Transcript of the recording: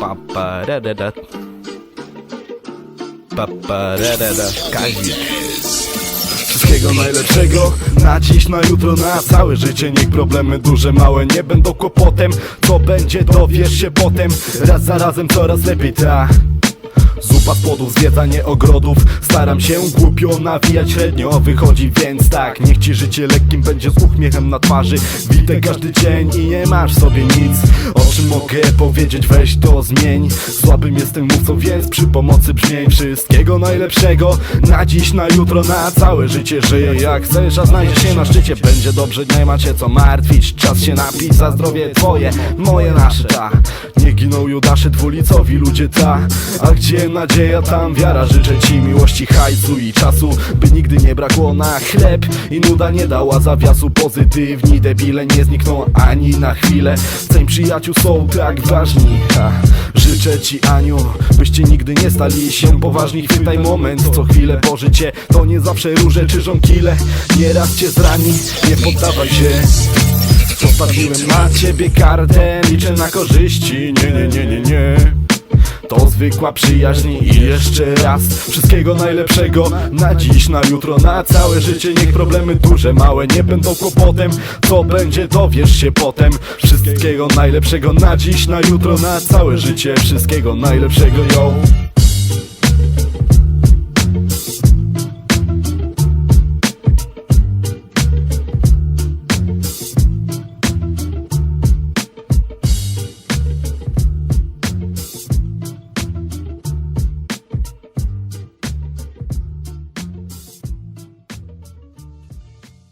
pa pa da da da pa pa da da da Kazik. Wszystkiego najlepszego. Na dziś, na jutro, na całe życie. Niech problemy duże, małe nie będą kłopotem. Co będzie, dowiesz się potem. Raz za razem coraz lepiej, ta Płodów, zwiedzanie ogrodów. Staram się głupio nawijać średnio Wychodzi więc tak, niech ci życie lekkim będzie z uśmiechem na twarzy. Witek każdy dzień i nie masz sobie nic. O czym mogę powiedzieć, weź to zmień. Słabym jestem mówcą, więc przy pomocy brzmień. Wszystkiego najlepszego na dziś, na jutro, na całe życie Żyję. Jak chcesz, a znajdziesz się na szczycie. Będzie dobrze, nie macie co martwić. Czas się napić za zdrowie twoje, moje, nasze, ta. Nie giną Judasze dwulicowi ludzie, ta. A gdzie nadzieja, tam wiara Życzę ci miłości, hajsu i czasu By nigdy nie brakło na chleb. I nuda nie dała zawiasu Pozytywni debile nie znikną ani na chwilę. Ceń przyjaciół są tak ważni ha. Życzę ci Aniu, byście nigdy nie stali się poważni. Chwytaj moment, co chwilę bo życie. To nie zawsze róże czy żonkile. Nieraz cię zrani, nie poddawaj się. Postawiłem na ciebie kartę, liczę na korzyści. Nie, nie, nie, nie, nie to zwykła przyjaźń i jeszcze raz. Wszystkiego najlepszego na dziś, na jutro, na całe życie. Niech problemy duże, małe nie będą kłopotem. Co będzie dowiesz się potem. Wszystkiego najlepszego na dziś, na jutro, na całe życie. Wszystkiego najlepszego, yo